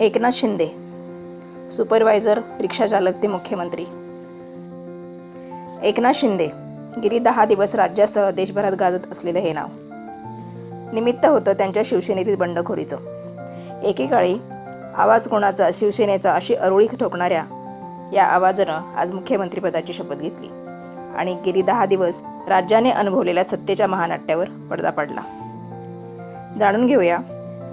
Eknath Shinde supervisor रिक्षाचालक ते मुख्यमंत्री. एकनाथ शिंदे गेली दहा दिवस राज्यासह देशभरात गाजत असलेलं हे नाव. निमित्त होतं त्यांच्या शिवसेनेतील बंडखोरीचं. एकेकाळी आवाज कोणाचा शिवसेनेचा अशी अरुळी ठोकणाऱ्या या आवाजानं आज मुख्यमंत्रीपदाची शपथ घेतली आणि गेली दहा दिवस राज्याने अनुभवलेल्या सत्तेच्या महानाट्यावर पडदा पडला. जाणून घेऊया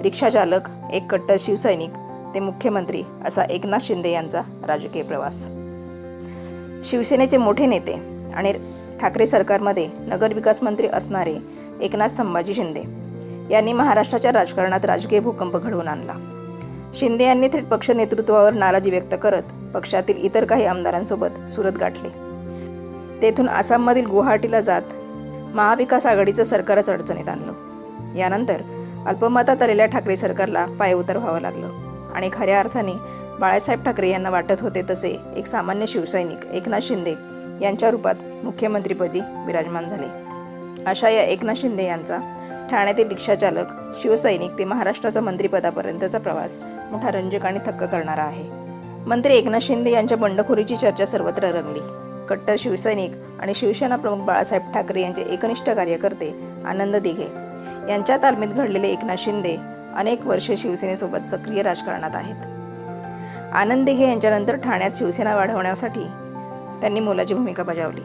रिक्षाचालक एक कट्टर शिवसैनिक ते मुख्यमंत्री असा एकनाथ शिंदे यांचा राजकीय प्रवास. शिवसेनेचे मोठे नेते आणि ठाकरे सरकारमध्ये नगरविकास मंत्री असणारे एकनाथ संभाजी शिंदे यांनी महाराष्ट्राच्या राजकारणात राजकीय भूकंप घडवून आणला. शिंदे यांनी थेट पक्ष नेतृत्वावर नाराजी व्यक्त करत पक्षातील इतर काही आमदारांसोबत सुरत गाठले. तेथून आसाममधील गुवाहाटीला जात महाविकास आघाडीचं सरकारच अडचणीत आणलं. यानंतर अल्पमतात आलेल्या ठाकरे सरकारला पायउतार व्हावं लागलं. आणि खऱ्या अर्थाने बाळासाहेब ठाकरे यांना वाटत होते तसे एक सामान्य शिवसैनिक एकनाथ शिंदे यांच्या रूपात मुख्यमंत्रीपदी विराजमान झाले. अशा या एकनाथ शिंदे यांचा ठाण्यातील रिक्षाचालक शिवसैनिक ते महाराष्ट्राचा मंत्रिपदापर्यंतचा प्रवास मोठा रंजक आणि थक्क करणारा आहे. मंत्री एकनाथ शिंदे यांच्या बंडखोरीची चर्चा सर्वत्र रंगली. कट्टर शिवसैनिक आणि शिवसेना प्रमुख बाळासाहेब ठाकरे यांचे एकनिष्ठ कार्यकर्ते आनंद दिघे यांच्या तालमीत घडलेले एकनाथ शिंदे अनेक वर्षे शिवसेनेसोबत सक्रिय राजकारणात आहेत. आनंद दिघे यांच्यानंतर ठाण्यात शिवसेना वाढवण्यासाठी त्यांनी मोलाची भूमिका बजावली.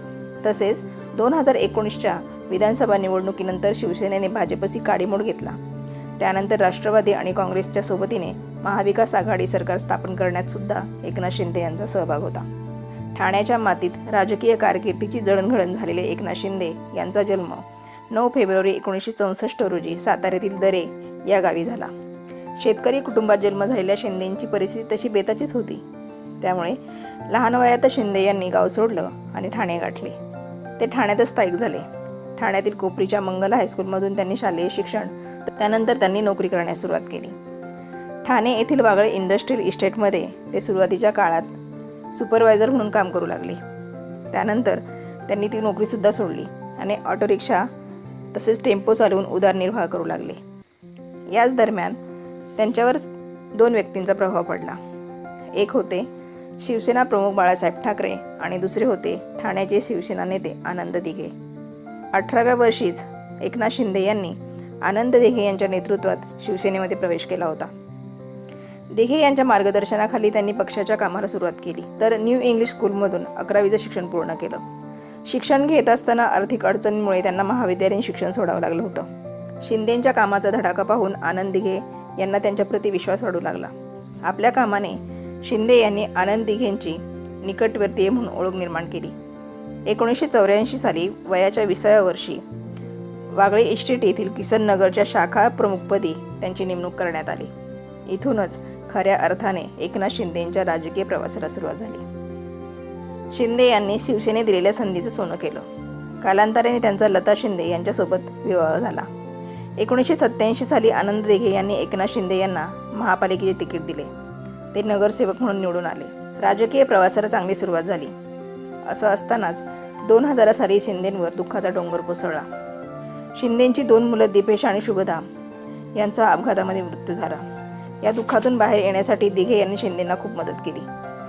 तसेच दोन हजार एकोणीसच्या विधानसभा निवडणुकीनंतर शिवसेनेने भाजपशी काडीमोड घेतला. त्यानंतर राष्ट्रवादी आणि काँग्रेसच्या सोबतीने महाविकास आघाडी सरकार स्थापन करण्यात सुद्धा एकनाथ शिंदे यांचा सहभाग होता. ठाण्याच्या मातीत राजकीय कारकिर्दीची जडणघडण झालेले एकनाथ शिंदे यांचा जन्म नऊ फेब्रुवारी एकोणीसशे चौसष्ट रोजी साताऱ्यातील दरे या गावी झाला. शेतकरी कुटुंबात जन्म झालेल्या शिंदेंची परिस्थिती तशी बेताचीच होती. त्यामुळे लहान वयात शिंदे यांनी गाव सोडलं आणि ठाणे गाठले. ते ठाण्यातच स्थायिक झाले. ठाण्यातील कोपरीच्या मंगल हायस्कूलमधून त्यांनी शालेय शिक्षण त्यानंतर त्यांनी नोकरी करण्यास सुरुवात केली. ठाणे येथील वागळे इंडस्ट्रियल इस्टेटमध्ये ते सुरुवातीच्या काळात सुपरवायझर म्हणून काम करू लागले. त्यानंतर त्यांनी ती नोकरीसुद्धा सोडली आणि ऑटो रिक्षा तसेच टेम्पो चालवून उदरनिर्वाह करू लागले. याच दरम्यान त्यांच्यावर दोन व्यक्तींचा प्रभाव पडला. एक होते शिवसेना प्रमुख बाळासाहेब ठाकरे आणि दुसरे होते ठाण्याचे शिवसेना नेते आनंद दिघे. अठराव्या वर्षीच एकनाथ शिंदे यांनी आनंद दिघे यांच्या नेतृत्वात शिवसेनेमध्ये प्रवेश केला होता. दिघे यांच्या मार्गदर्शनाखाली त्यांनी पक्षाच्या कामाला सुरुवात केली तर न्यू इंग्लिश स्कूलमधून अकरावीचं शिक्षण पूर्ण केलं. शिक्षण घेत असताना आर्थिक अडचणींमुळे त्यांना महाविद्यालयीन शिक्षण सोडावं लागलं होतं. शिंदेंच्या कामाचा धडाका पाहून आनंद दिघे यांना त्यांच्याप्रती विश्वास वाढू लागला. आपल्या कामाने शिंदे यांनी आनंद दिघेंची निकटवर्तीय म्हणून ओळख निर्माण केली. एकोणीसशे चौऱ्याऐंशी साली वयाच्या विसाव्या वर्षी वागळे इस्टेट येथील किसन नगरच्या शाखा प्रमुखपदी त्यांची नेमणूक करण्यात आली. इथूनच खऱ्या अर्थाने एकनाथ शिंदेंच्या राजकीय प्रवासाला सुरुवात झाली. शिंदे यांनी शिवसेने दिलेल्या संधीचं सोनं केलं. कालांतराने त्यांचा लता शिंदे यांच्यासोबत विवाह झाला. एकोणीसशे सत्त्याऐंशी साली आनंद दिघे यांनी एकनाथ शिंदे यांना महापालिकेचे तिकीट दिले. ते नगरसेवक म्हणून निवडून आले. राजकीय प्रवासाला चांगली सुरुवात झाली. असं असतानाच दोन हजार साली शिंदेंवर दुःखाचा डोंगर कोसळला. शिंदेंची दोन मुलं दीपेश आणि शुभदा यांचा अपघातामध्ये मृत्यू झाला. या दुःखातून बाहेर येण्यासाठी दिघे यांनी शिंदेंना खूप मदत केली.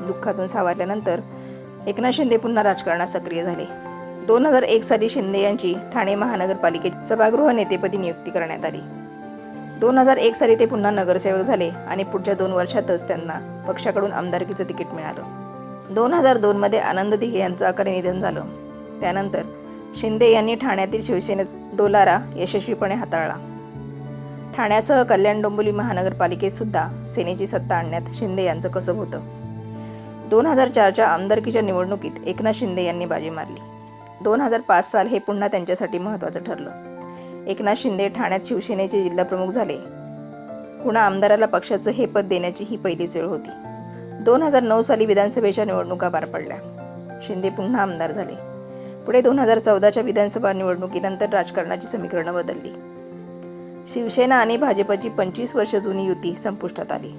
दुःखातून सावरल्यानंतर एकनाथ शिंदे पुन्हा राजकारणात सक्रिय झाले. दोन हजार एक साली शिंदे यांची ठाणे महानगरपालिकेत सभागृह नेतेपदी नियुक्ती करण्यात आली. दोन हजार एक साली ते पुन्हा नगरसेवक झाले आणि पुढच्या दोन वर्षातच त्यांना पक्षाकडून आमदारकीचं तिकीट मिळालं. दोन हजार दोनमध्ये आनंद दिघे यांचं अकाली निधन झालं. त्यानंतर शिंदे यांनी ठाण्यातील शिवसेनेत डोलारा यशस्वीपणे हाताळला. ठाण्यासह कल्याण डोंबिवली महानगरपालिकेत सुद्धा सेनेची सत्ता आणण्यात शिंदे यांचं कसब होतं. दोन हजार चारच्या आमदारकीच्या निवडणुकीत एकनाथ शिंदे यांनी बाजी मारली. दोन हजार पाच साल हे पुन्हा त्यांच्यासाठी महत्त्वाचं ठरलं. एकनाथ शिंदे ठाण्यात शिवसेनेचे जिल्हाप्रमुख झाले. पुन्हा आमदाराला पक्षाचं हे पद देण्याची ही पहिलीच वेळ होती. दोन हजार नऊ साली विधानसभेच्या निवडणुका पार पडल्या. शिंदे पुन्हा आमदार झाले. पुढे दोन हजार चौदाच्या विधानसभा निवडणुकीनंतर राजकारणाची समीकरणं बदलली. शिवसेना आणि भाजपची पंचवीस वर्ष जुनी युती संपुष्टात आली.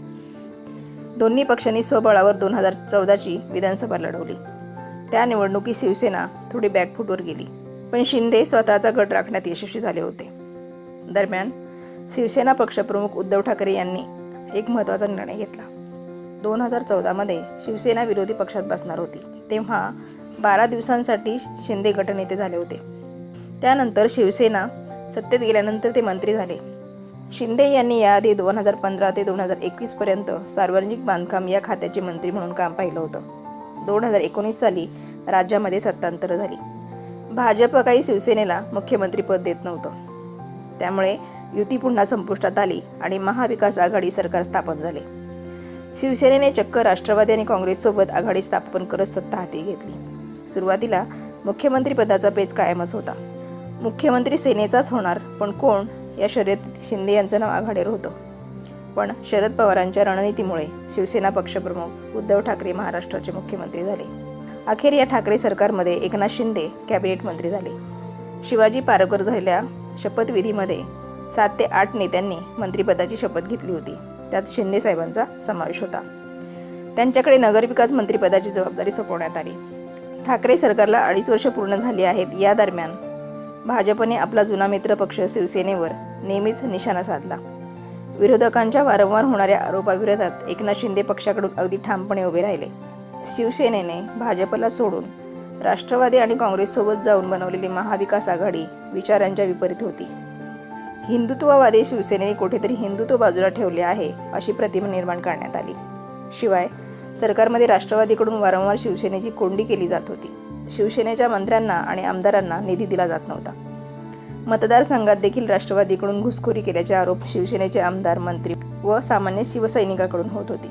दोन्ही पक्षांनी स्वबळावर दोन हजार चौदाची विधानसभा लढवली. त्या निवडणुकीत शिवसेना थोडी बॅकफूटवर गेली. पण शिंदे स्वतःचा गट राखण्यात यशस्वी झाले होते. दरम्यान शिवसेना पक्षप्रमुख उद्धव ठाकरे यांनी एक महत्त्वाचा निर्णय घेतला. दोन हजार चौदामध्ये शिवसेना विरोधी पक्षात बसणार होती. तेव्हा बारा दिवसांसाठी शिंदे गटनेते झाले होते. त्यानंतर शिवसेना सत्तेत गेल्यानंतर ते मंत्री झाले. शिंदे यांनी याआधी दोन हजार पंधरा ते दोन हजार एकवीसपर्यंत सार्वजनिक बांधकाम या खात्याचे मंत्री म्हणून काम पाहिलं होतं. दोन हजार एकोणीस साली राज्यामध्ये सत्तांतर झाली. भाजप काही शिवसेनेला मुख्यमंत्रीपद देत नव्हतं. त्यामुळे युती पुन्हा संपुष्टात आली आणि महाविकास आघाडी सरकार स्थापन झाले. शिवसेनेने चक्क राष्ट्रवादी आणि काँग्रेससोबत आघाडी स्थापन करत सत्ता हाती घेतली. सुरुवातीला मुख्यमंत्रीपदाचा पेच कायमच होता. मुख्यमंत्री सेनेचाच होणार पण कोण? या शर्यतीत शिंदे यांचं नाव आघाडीवर होतं. पण शरद पवारांच्या रणनीतीमुळे शिवसेना पक्षप्रमुख उद्धव ठाकरे महाराष्ट्राचे मुख्यमंत्री झाले. अखेर या ठाकरे सरकारमध्ये एकनाथ शिंदे कॅबिनेट मंत्री झाले. शिवाजी पारकर झालेल्या शपथविधीमध्ये सात ते आठ नेत्यांनी मंत्रिपदाची शपथ घेतली होती. त्यात शिंदे साहेबांचा समावेश होता. त्यांच्याकडे नगरविकास मंत्रिपदाची जबाबदारी सोपवण्यात आली. ठाकरे सरकारला अडीच वर्ष पूर्ण झाली आहेत या दरम्यान भाजपने आपला जुना मित्र पक्ष शिवसेनेवर नेहमीच निशाणा साधला. विरोधकांच्या वारंवार होणाऱ्या आरोपाविरोधात एकनाथ शिंदे पक्षाकडून अगदी ठामपणे उभे राहिले. शिवसेनेने भाजपला सोडून राष्ट्रवादी आणि काँग्रेससोबत जाऊन बनवलेली महाविकास आघाडी विचारांच्या विपरीत होती. हिंदुत्ववादी शिवसेनेने कुठेतरी हिंदुत्व बाजूला ठेवले आहे अशी प्रतिमा निर्माण करण्यात आली. शिवाय सरकारमध्ये राष्ट्रवादीकडून वारंवार शिवसेनेची कोंडी केली जात होती. शिवसेनेच्या मंत्र्यांना आणि आमदारांना निधी दिला जात नव्हता. मतदारसंघात देखील राष्ट्रवादीकडून घुसखोरी केल्याचे आरोप शिवसेनेचे आमदार मंत्री व सामान्य शिवसैनिकाकडून होत होती.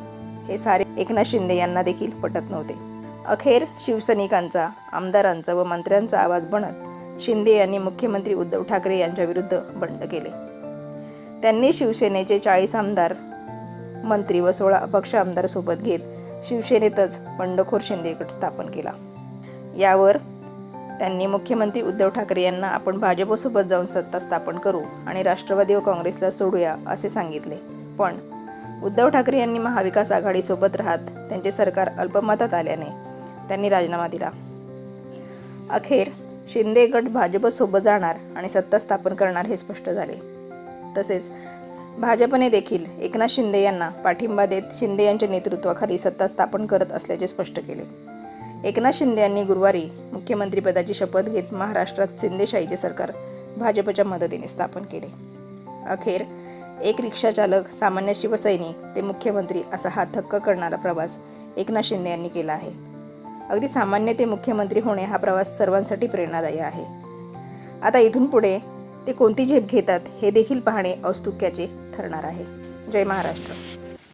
हे सारे एकनाथ शिंदे यांना देखील पटत नव्हते. अखेर शिवसैनिकांचा आमदारांचा व मंत्र्यांचा आवाज बनत शिंदे यांनी मुख्यमंत्री उद्धव ठाकरे यांच्याविरुद्ध बंड केले. त्यांनी शिवसेनेचे चाळीस आमदार मंत्री व सोळा अपक्ष आमदार सोबत घेत शिवसेनेतच बंडखोर शिंदे गट स्थापन केला. यावर त्यांनी मुख्यमंत्री उद्धव ठाकरे यांना आपण भाजपसोबत जाऊन सत्ता स्थापन करू आणि राष्ट्रवादी व काँग्रेसला सोडूया असे सांगितले. पण उद्धव ठाकरे यांनी महाविकास आघाडीसोबत राहत त्यांचे सरकार अल्पमतात आल्याने त्यांनी राजीनामा दिला. अखेर शिंदे गट भाजपसोबत जाणार आणि सत्ता स्थापन करणार हे स्पष्ट झाले. तसेच भाजपने देखील एकनाथ शिंदे यांना पाठिंबा देत शिंदे यांच्या नेतृत्वाखाली सत्ता स्थापन करत असल्याचे स्पष्ट केले. एकनाथ शिंदे यांनी गुरुवारी मुख्यमंत्रीपदाची शपथ घेत महाराष्ट्रात शिंदेशाहीचे सरकार भाजपच्या मदतीने स्थापन केले. अखेर एक रिक्षाचालक सामान्य शिवसैनिक ते मुख्यमंत्री असा हा थक्क करणारा प्रवास एकनाथ शिंदे यांनी केला आहे. अगदी सामान्य ते मुख्यमंत्री होणे हा प्रवास सर्वांसाठी प्रेरणादायी आहे. आता इथून पुढे ते कोणती झेप घेतात हे देखील पाहणे औस्तुक्याचे ठरणार आहे. जय महाराष्ट्र.